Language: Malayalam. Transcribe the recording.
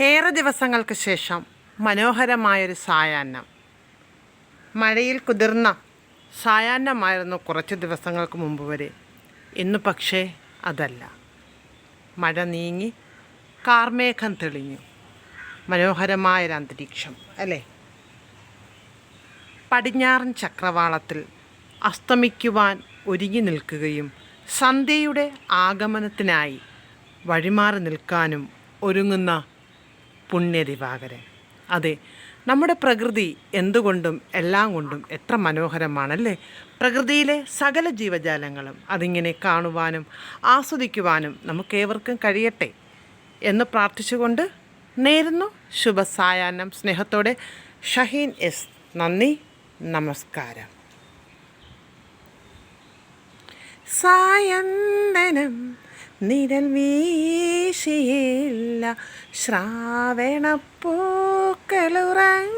ഏറെ ദിവസങ്ങൾക്ക് ശേഷം മനോഹരമായൊരു സായാഹ്നം. മഴയിൽ കുതിർന്ന സായാഹ്നമായിരുന്നു കുറച്ച് ദിവസങ്ങൾക്ക് മുമ്പ് വരെ. ഇന്ന് പക്ഷേ അതല്ല. മഴ നീങ്ങി കാർമേഘം തെളിഞ്ഞു. മനോഹരമായൊരു അന്തരീക്ഷം അല്ലേ? പടിഞ്ഞാറൻ ചക്രവാളത്തിൽ അസ്തമിക്കുവാൻ ഒരുങ്ങി നിൽക്കുകയും സന്ധ്യയുടെ ആഗമനത്തിനായി വഴിമാറി നിൽക്കാനും ഒരുങ്ങുന്ന പുണ്യദിവാകരൻ. അതെ നമ്മുടെ പ്രകൃതി എന്തുകൊണ്ടും എല്ലാം കൊണ്ടും എത്ര മനോഹരമാണല്ലേ? പ്രകൃതിയിലെ സകല ജീവജാലങ്ങളും അതിങ്ങനെ കാണുവാനും ആസ്വദിക്കുവാനും നമുക്കേവർക്കും കഴിയട്ടെ എന്ന് പ്രാർത്ഥിച്ചുകൊണ്ട് നേരുന്നു. ശുഭസായാഹ്നം. സ്നേഹത്തോടെ ഷഹീൻ എസ്. നന്ദി. നമസ്കാരം. സായന്തനം നിരൽ വീശിയില്ല ശ്രാവണപ്പൂക്കളുറങ്ങി